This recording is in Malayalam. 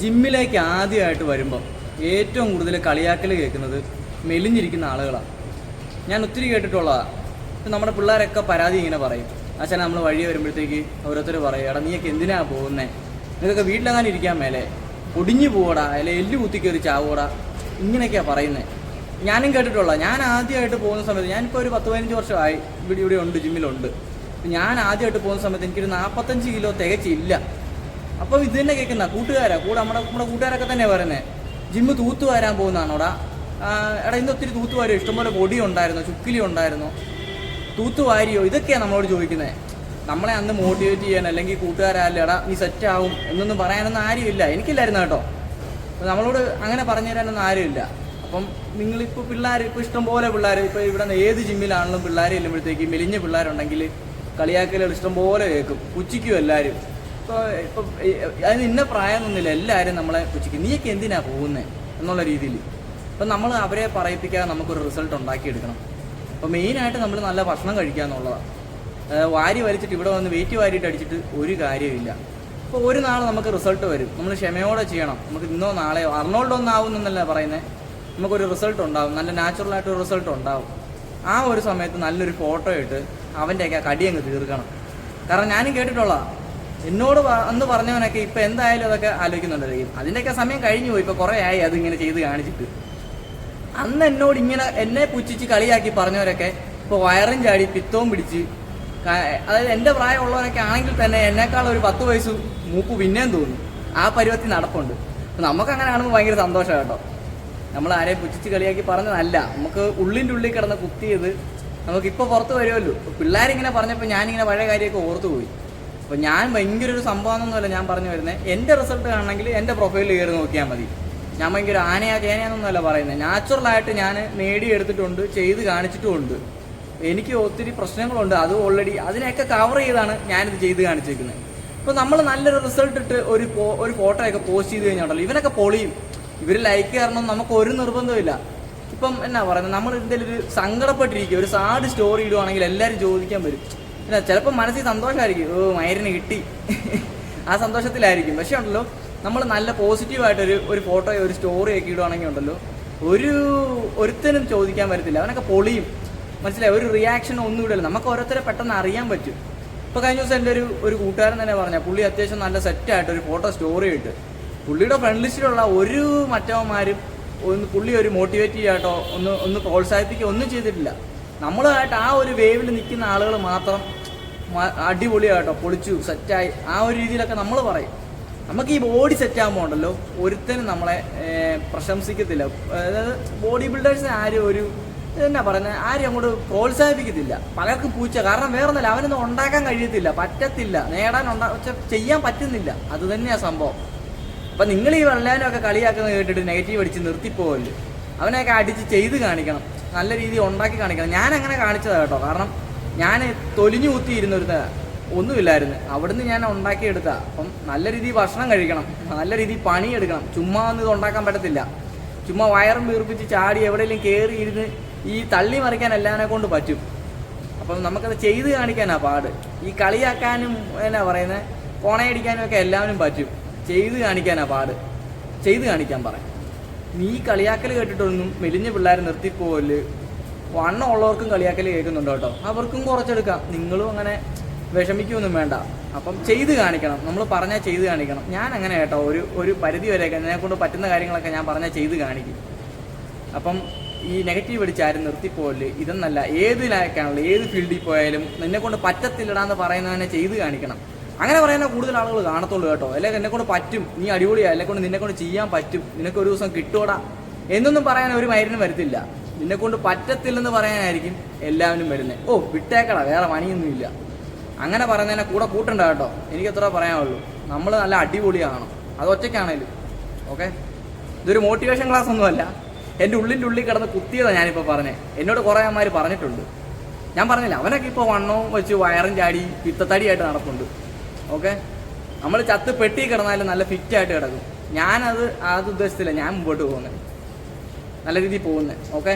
ജിമ്മിലേക്ക് ആദ്യമായിട്ട് വരുമ്പോൾ ഏറ്റവും കൂടുതൽ കളിയാക്കൽ കേൾക്കുന്നത് മെലിഞ്ഞിരിക്കുന്ന ആളുകളാണ് ഞാൻ ഒത്തിരി കേട്ടിട്ടുള്ളതാണ് ഇപ്പം നമ്മുടെ പിള്ളേരൊക്കെ പരാതി ഇങ്ങനെ പറയും. അച്ഛനെ നമ്മൾ വഴി വരുമ്പോഴത്തേക്ക് ഓരോരുത്തർ പറയും എടാ നീയൊക്കെ എന്തിനാ പോകുന്നേ? നിനക്കൊക്കെ വീട്ടിലെങ്ങാനും ഇരിക്കാൻ മേലെ? ഒടിഞ്ഞു പോടാ അല്ലെ എല്ല് കുത്തി ചാവൂടാ ചാവോടാ ഇങ്ങനെയൊക്കെയാണ് പറയുന്നത് ഞാനും കേട്ടിട്ടുള്ള ഞാൻ ആദ്യമായിട്ട് പോകുന്ന സമയത്ത് ഞാനിപ്പോൾ ഒരു പത്ത് പതിനഞ്ച് വർഷമായി ഇവിടെ ഇവിടെ ഉണ്ട് ജിമ്മിലുണ്ട്. ഞാൻ ആദ്യമായിട്ട് പോകുന്ന സമയത്ത് എനിക്കൊരു നാൽപ്പത്തഞ്ച് കിലോ തികച്ചില്ല. അപ്പോൾ ഇത് തന്നെ കേൾക്കുന്ന കൂട്ടുകാരാ. കൂടെ നമ്മുടെ നമ്മുടെ കൂട്ടുകാരൊക്കെ തന്നെ പറയുന്നത് ജിമ്മ് തൂത്തു വരാൻ പോകുന്നതാണോടാ. എടാ ഇന്ന് ഒത്തിരി തൂത്ത് വാരിയോ? ഇഷ്ടംപോലെ പൊടി ഉണ്ടായിരുന്നു ചുക്കിലി ഉണ്ടായിരുന്നു. തൂത്തു വാരിയോ? ഇതൊക്കെയാണ് നമ്മളോട് ചോദിക്കുന്നത് നമ്മളെ അന്ന് മോട്ടിവേറ്റ് ചെയ്യാൻ അല്ലെങ്കിൽ കൂട്ടുകാരല്ല എടാ നീ സെറ്റ് ആവും എന്നൊന്നും പറയാനൊന്നും ആരുമില്ല. എനിക്കില്ലായിരുന്നു കേട്ടോ. നമ്മളോട് അങ്ങനെ പറഞ്ഞു തരാനൊന്നും ആരുമില്ല. അപ്പം നിങ്ങളിപ്പോൾ പിള്ളേർ ഇപ്പോൾ ഇഷ്ടംപോലെ പിള്ളേർ ഇപ്പോൾ ഇവിടെ നിന്ന് ഏത് ജിമ്മിലാണെങ്കിലും പിള്ളേർ ചെല്ലുമ്പോഴത്തേക്ക് മെലിഞ്ഞ പിള്ളേരുണ്ടെങ്കിൽ കളിയാക്കലുകൾ ഇഷ്ടംപോലെ കേൾക്കും. ഉച്ചയ്ക്കും എല്ലാവരും. ഇപ്പോൾ ഇപ്പം അതിന് ഇന്ന പ്രായമൊന്നുമില്ല എല്ലാവരും നമ്മളെ പുച്ഛിക്കും. നീയൊക്കെ എന്തിനാ പോകുന്നത് എന്നുള്ള രീതിയിൽ അപ്പം നമ്മൾ അവരെ പറയിപ്പിക്കാതെ നമുക്കൊരു റിസൾട്ട് ഉണ്ടാക്കിയെടുക്കണം. അപ്പോൾ മെയിനായിട്ട് നമ്മൾ നല്ല ഭക്ഷണം കഴിക്കുക എന്നുള്ളതാണ് വാരി വലിച്ചിട്ട് ഇവിടെ വന്ന് വെയിറ്റ് വാരിയിട്ട് അടിച്ചിട്ട് ഒരു കാര്യമില്ല അപ്പോൾ ഒരു നാൾ നമുക്ക് റിസൾട്ട് വരും. നമ്മൾ ക്ഷമയോടെ ചെയ്യണം. നമുക്ക് ഇന്നോ നാളെയോ അർണോൾഡ് ഒന്നാവും എന്നല്ല പറയുന്നത് നമുക്കൊരു റിസൾട്ട് ഉണ്ടാവും. നല്ല നാച്ചുറലായിട്ട് ഒരു റിസൾട്ട് ഉണ്ടാവും. ആ ഒരു സമയത്ത് നല്ലൊരു ഫോട്ടോ ഇട്ട് അവന്റെയൊക്കെ ആ കടിയങ്ങ് തീർക്കണം. കാരണം ഞാനും കേട്ടിട്ടുള്ള എന്നോട് അന്ന് പറഞ്ഞവനൊക്കെ ഇപ്പം എന്തായാലും അതൊക്കെ ആലോചിക്കുന്നുണ്ടായിരിക്കും അതിന്റെയൊക്കെ സമയം കഴിഞ്ഞു പോയി. ഇപ്പോൾ കുറേ ആയി അതിങ്ങനെ ചെയ്ത് കാണിച്ചിട്ട്. അന്ന് എന്നോട് ഇങ്ങനെ എന്നെ പുച്ഛിച്ച് കളിയാക്കി പറഞ്ഞവരൊക്കെ ഇപ്പോൾ വയറും ചാടി പിത്തവും പിടിച്ച് അതായത് എന്റെ പ്രായമുള്ളവരൊക്കെ ആണെങ്കിൽ തന്നെ എന്നെക്കാൾ ഒരു പത്ത് വയസ്സ് മൂപ്പ് പിന്നെയും തോന്നും. ആ പരുവത്തിൽ നടപ്പുണ്ട്. നമുക്ക് അങ്ങനെ കാണുമ്പോൾ ഭയങ്കര സന്തോഷം കേട്ടോ. നമ്മൾ ആരെയും പുച്ഛിച്ച് കളിയാക്കി പറഞ്ഞതല്ല. നമുക്ക് ഉള്ളിന്റെ ഉള്ളിൽ കിടന്ന് കുത്തിയത് നമുക്കിപ്പോൾ പുറത്ത് വരുമല്ലോ. ഇപ്പൊ പിള്ളേരിങ്ങനെ പറഞ്ഞപ്പോൾ ഞാനിങ്ങനെ പഴയ കാര്യമൊക്കെ ഓർത്തു പോയി അപ്പോൾ ഞാൻ ഭയങ്കര ഒരു സംഭവമൊന്നുമല്ല ഞാൻ പറഞ്ഞു വരുന്നത് എന്റെ റിസൾട്ട് കാണണമെങ്കിൽ എന്റെ പ്രൊഫൈലിൽ കയറി നോക്കിയാൽ മതി. ഞാൻ ഭയങ്കര ആനയാ ചേനയാന്നൊന്നുമല്ല പറയുന്നത്. നാച്ചുറലായിട്ട് ഞാൻ നേടിയെടുത്തിട്ടുണ്ട് ചെയ്ത് കാണിച്ചിട്ടുമുണ്ട്. എനിക്ക് ഒത്തിരി പ്രശ്നങ്ങളുണ്ട്. അത് ഓൾറെഡി അതിനെയൊക്കെ കവർ ചെയ്താണ് ഞാനിത് ചെയ്ത് കാണിച്ചിരിക്കുന്നത് ഇപ്പോൾ നമ്മൾ നല്ലൊരു റിസൾട്ട് ഇട്ട് ഒരു ഒരു ഫോട്ടോയൊക്കെ പോസ്റ്റ് ചെയ്ത് കഴിഞ്ഞാൽ ഇവനൊക്കെ പൊളിയും. ഇവർ ലൈക്ക് കാരണം നമുക്ക് ഒരു നിർബന്ധമില്ല ഇപ്പം എന്നാ പറയുന്നത്? നമ്മൾ എന്തെങ്കിലും ഒരു സങ്കടപ്പെട്ടിരിക്കുക ഒരു സാഡ് സ്റ്റോറി ഇടുവാണെങ്കിൽ എല്ലാവരും ചോദിക്കാൻ വരും. പിന്നെ ചിലപ്പോൾ മനസ്സിൽ സന്തോഷമായിരിക്കും ഓ മയറിന് കിട്ടി. ആ സന്തോഷത്തിലായിരിക്കും. പക്ഷേ ഉണ്ടല്ലോ നമ്മൾ നല്ല പോസിറ്റീവായിട്ടൊരു ഒരു ഫോട്ടോയോ ഒരു സ്റ്റോറി ഒക്കെ ഇടുവാണെങ്കിൽ ഉണ്ടല്ലോ ഒരു ഒരുത്തനും ചോദിക്കാൻ വരത്തില്ല അവനൊക്കെ പൊളിയും. മനസ്സിലായി? ഒരു റിയാക്ഷൻ ഒന്നും ഇടില്ല നമുക്ക് ഓരോരുത്തരെ പെട്ടെന്ന് അറിയാൻ പറ്റും. ഇപ്പോൾ കഴിഞ്ഞ ദിവസം എന്റെ ഒരു ഒരു കൂട്ടുകാരൻ തന്നെ പറഞ്ഞ പുള്ളി അത്യാവശ്യം നല്ല സെറ്റായിട്ട് ഒരു ഫോട്ടോ സ്റ്റോറി ഇട്ട്. പുള്ളിയുടെ ഫ്രണ്ട് ലിസ്റ്റിലുള്ള ഒരു മറ്റവന്മാരും ഒന്ന് പുള്ളി ഒരു മോട്ടിവേറ്റ് ചെയ്യാട്ടോ ഒന്ന് ഒന്ന് പ്രോത്സാഹിപ്പിക്കുക ഒന്നും ചെയ്തിട്ടില്ല. നമ്മളുമായിട്ട് ആ ഒരു വേവിൽ നിൽക്കുന്ന ആളുകൾ മാത്രം അടിപൊളിയായിട്ടോ പൊളിച്ചു സെറ്റായി ആ ഒരു രീതിയിലൊക്കെ നമ്മൾ പറയും. നമുക്ക് ഈ ബോഡി സെറ്റ് ആകുമ്പോൾ ഉണ്ടല്ലോ ഒരുത്തനും നമ്മളെ പ്രശംസിക്കത്തില്ല. അതായത് ബോഡി ബിൽഡേഴ്സിന് ആരും ഒരു എന്നാ പറയുന്നത് ആരും അങ്ങോട്ട് പ്രോത്സാഹിപ്പിക്കത്തില്ല. പലർക്കും പൂച്ച കാരണം വേറൊന്നല്ല അവനൊന്നും ഉണ്ടാക്കാൻ കഴിയത്തില്ല പറ്റത്തില്ല. നേടാൻ ഉണ്ടാ ചെയ്യാൻ പറ്റുന്നില്ല. അത് തന്നെയാ സംഭവം. അപ്പൊ നിങ്ങൾ ഈ വെള്ളാനൊക്കെ കളിയാക്കുന്നത് കേട്ടിട്ട് നെഗറ്റീവ് അടിച്ച് നിർത്തിപ്പോവല്ലേ അവനെയൊക്കെ അടിച്ച് ചെയ്ത് കാണിക്കണം. നല്ല രീതിയിൽ ഉണ്ടാക്കി കാണിക്കണം. ഞാൻ അങ്ങനെ കാണിച്ചതാ കേട്ടോ. കാരണം ഞാൻ തൊലിഞ്ഞു കുത്തിയിരുന്നൊരു ഒന്നുമില്ലായിരുന്നു. അവിടുന്ന് ഞാൻ ഉണ്ടാക്കിയെടുത്ത. അപ്പം നല്ല രീതിയിൽ ഭക്ഷണം കഴിക്കണം. നല്ല രീതിയിൽ പണിയെടുക്കണം. ചുമ്മാ ഒന്നും ഇത് ഉണ്ടാക്കാൻ പറ്റത്തില്ല. ചുമ്മാ വയറും വീർപ്പിച്ച് ചാടി എവിടെയെങ്കിലും കയറി ഇരുന്ന് ഈ തള്ളി മറിക്കാൻ എല്ലാവരെ കൊണ്ട് പറ്റും. അപ്പം നമുക്കത് ചെയ്ത് കാണിക്കാനാ പാട്. ഈ കളിയാക്കാനും എന്നാ പറയുന്നത് കോണയടിക്കാനും ഒക്കെ എല്ലാവരും പറ്റും. ചെയ്ത് കാണിക്കാനാ പാട്. ചെയ്ത് കാണിക്കാൻ പറയാം നീ കളിയാക്കൽ കേട്ടിട്ടൊന്നും മെലിഞ്ഞ പിള്ളേർ നിർത്തിപ്പോവൽ വണ്ണം ഉള്ളവർക്കും കളിയാക്കൽ കേൾക്കുന്നുണ്ട് കേട്ടോ. അവർക്കും കുറച്ചെടുക്കാം. നിങ്ങളും അങ്ങനെ വിഷമിക്കൊന്നും വേണ്ട. അപ്പം ചെയ്ത് കാണിക്കണം. നമ്മൾ പറഞ്ഞാൽ ചെയ്ത് കാണിക്കണം. ഞാൻ അങ്ങനെ കേട്ടോ. ഒരു ഒരു പരിധി വരെയൊക്കെ എന്നെ കൊണ്ട് പറ്റുന്ന കാര്യങ്ങളൊക്കെ ഞാൻ പറഞ്ഞാൽ ചെയ്ത് കാണിക്കും. അപ്പം ഈ നെഗറ്റീവ് അടിച്ച് ആരും നിർത്തിപ്പോൽ ഇതെന്നല്ല. ഏതിലാക്കാണല്ലോ ഏത് ഫീൽഡിൽ പോയാലും നിന്നെ കൊണ്ട് പറ്റത്തില്ലടാന്ന് പറയുന്നതിനെ ചെയ്ത് കാണിക്കണം. അങ്ങനെ പറയുന്ന കൂടുതൽ ആളുകൾ കാണത്തുള്ളൂ കേട്ടോ. അല്ലെങ്കിൽ എന്നെ കൊണ്ട് പറ്റും. നീ അടിപൊളിയാ. എന്നെ കൊണ്ട് നിന്നെ കൊണ്ട് ചെയ്യാൻ പറ്റും. നിനക്ക് ഒരു ദിവസം കിട്ടൂടാ. എന്നൊന്നും പറയാൻ ഒരു മരുന്നും വരത്തില്ല. നിന്നെ കൊണ്ട് പറ്റത്തില്ലെന്ന് പറയാനായിരിക്കും എല്ലാവരും വരുന്നത് ഓ വിട്ടേക്കടാ. വേറെ പണിയൊന്നുമില്ല അങ്ങനെ പറയുന്നതിനെ കൂടെ കൂട്ടണ്ട കേട്ടോ. എനിക്ക് എത്ര പറയാനുള്ളൂ. നമ്മൾ നല്ല അടിപൊളിയാണോ? അത് ഒറ്റയ്ക്കാണേലും. ഓക്കെ? ഇതൊരു മോട്ടിവേഷൻ ക്ലാസ് ഒന്നുമല്ല. എന്റെ ഉള്ളിന്റെ ഉള്ളിൽ കിടന്ന് കുത്തിയതാണ് ഞാനിപ്പോൾ പറഞ്ഞത് എന്നോട് കുറേ അമ്മമാർ പറഞ്ഞിട്ടുണ്ട്. ഞാൻ പറഞ്ഞില്ല. അവനൊക്കെ ഇപ്പോൾ വണ്ണവും വെച്ച് വയറും ചാടി പിത്തത്തടിയായിട്ട് നടപ്പുണ്ട്. ഓക്കെ? നമ്മൾ ചത്ത് പെട്ടി കിടന്നാലും നല്ല ഫിറ്റ് ആയിട്ട് കിടക്കും. ഞാനത് അത് ഉദ്ദേശത്തില്ല ഞാൻ മുമ്പോട്ട് പോകുന്നത് നല്ല രീതിയിൽ പോകുന്നത് ഓക്കെ?